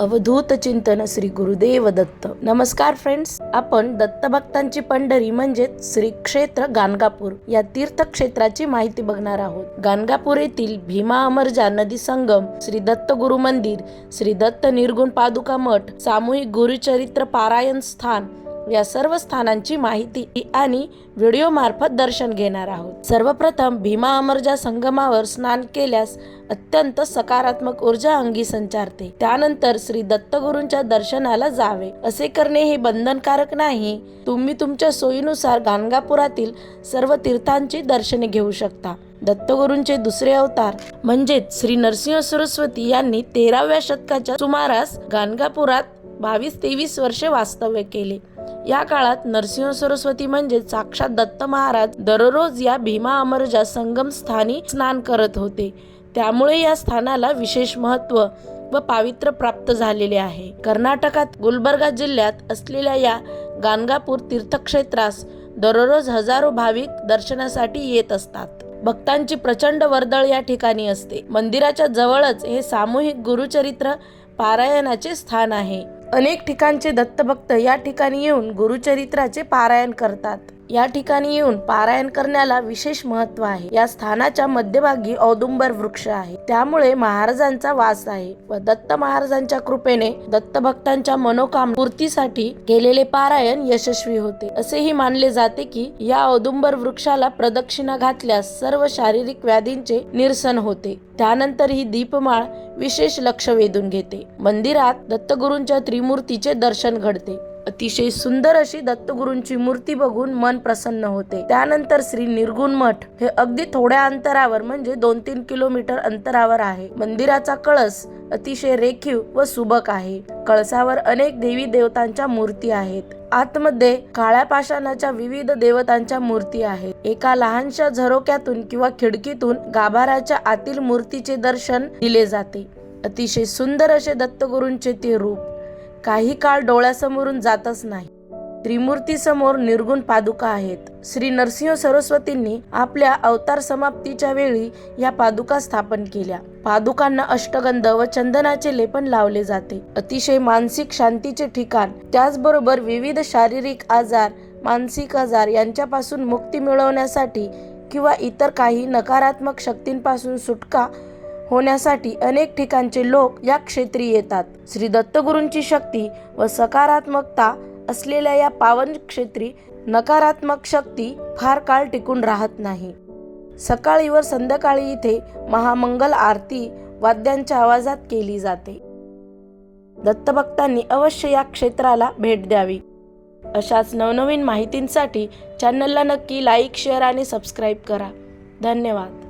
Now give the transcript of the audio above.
अवधूत चिंतन श्री गुरुदेव दत्त. नमस्कार फ्रेंड्स आपण दत्त भक्तांची पंढरी म्हणजेच श्री क्षेत्र गाणगापूर या तीर्थक्षेत्राची माहिती बघणार आहोत. गाणगापूर येथील भीमा अमरजा नदी संगम श्री दत्त गुरु मंदिर श्री दत्त निर्गुण पादुका मठ सामूहिक गुरुचरित्र पारायण स्थान या सर्व स्थानांची माहिती आणि व्हिडिओ मार्फत दर्शन घेणार आहोत. सर्वप्रथम भीमा अमरजा संगमावर स्नान केल्यास अत्यंत सकारात्मक ऊर्जा अंगी संचारते. त्यानंतर श्री दत्तगुरूंच्या दर्शनाला जावे. असे करणे हे बंधनकारक नाही. तुम्ही तुमच्या सोयीनुसार गाणगापुरातील सर्व तीर्थांची दर्शने घेऊ शकता. दत्तगुरूंचे दुसरे अवतार म्हणजेच श्री नरसिंह सरस्वती यांनी तेराव्या शतकाच्या सुमारास गाणगापुरात बावीस तेवीस वर्षे वास्तव्य केले. या काळात नरसिंह सरस्वती म्हणजे साक्षात दत्त महाराज दररोज या भीमा अमरजा संगम स्थानी स्नान करत होते. त्यामुळे या स्थानाला विशेष महत्त्व व पावित्र्य प्राप्त झालेले आहे. कर्नाटकात गुलबर्गा जिल्ह्यात असलेल्या या गाणगापूर तीर्थक्षेत्रास दररोज हजारो भाविक दर्शनासाठी येत असतात. भक्तांची प्रचंड वर्दळ या ठिकाणी असते. मंदिराच्या जवळच हे सामूहिक गुरुचरित्र पारायणाचे स्थान आहे. अनेक ठिकाणचे दत्तभक्त या ठिकाणी येऊन गुरुचरित्राचे पारायण करतात. या ठिकाणी येऊन पारायण करण्याला विशेष महत्त्व आहे. या स्थानाच्या मध्यभागी औदुंबर वृक्ष आहे. त्यामुळे महाराजांचा वास आहे व दत्त महाराजांच्या कृपेने दत्त भक्तांच्या मनोकाम पूर्तीसाठी केलेले पारायण यशस्वी होते. असेही मानले जाते की या औदुंबर वृक्षाला प्रदक्षिणा घातल्यास सर्व शारीरिक व्याधींचे निरसन होते. त्यानंतर ही दीपमाळ विशेष लक्ष वेधून घेते. मंदिरात दत्तगुरूंच्या त्रिमूर्तीचे दर्शन घडते. अतिशय सुंदर अशी दत्तगुरूंची मूर्ती बघून मन प्रसन्न होते. त्यानंतर श्री निर्गुण मठ हे अगदी थोड्या अंतरावर म्हणजे दोन तीन किलोमीटर अंतरावर आहे. मंदिराचा कळस अतिशय रेखीव व सुबक आहे. कळसावर अनेक देवी देवतांच्या मूर्ती आहेत. आतमध्ये काळ्या पाषाणाच्या विविध देवतांच्या मूर्ती आहेत. एका लहानशा झरोक्यातून किंवा खिडकीतून गाभाराच्या आतील मूर्तीचे दर्शन दिले जाते. अतिशय सुंदर असे दत्तगुरूंचे ते रूप. काही काळ डोळ्यासमोरून जातच नाही. त्रिमूर्तीसमोर निर्गुण पादुका आहेत. श्री नरसिंह सरस्वतींनी आपल्या अवतार समाप्तीच्या वेळी या पादुका स्थापन केल्या. पादुकांना अष्टगंध व चंदनाचे लेपन लावले जाते. अतिशय मानसिक शांतीचे ठिकाण. त्याचबरोबर विविध शारीरिक आजार मानसिक आजार यांच्यापासून मुक्ती मिळवण्यासाठी किंवा इतर काही नकारात्मक शक्तींपासून सुटका होण्यासाठी अनेक ठिकाणचे लोक या क्षेत्री येतात. श्री दत्तगुरूंची शक्ती व सकारात्मकता असलेल्या या पावन क्षेत्री नकारात्मक शक्ती फार काळ टिकून राहत नाही. सकाळी व संध्याकाळी इथे महामंगल आरती वाद्यांच्या आवाजात केली जाते. दत्तभक्तांनी अवश्य या क्षेत्राला भेट द्यावी. अशाच नवनवीन माहितींसाठी चॅनलला नक्की लाईक शेअर आणि सबस्क्राईब करा. धन्यवाद.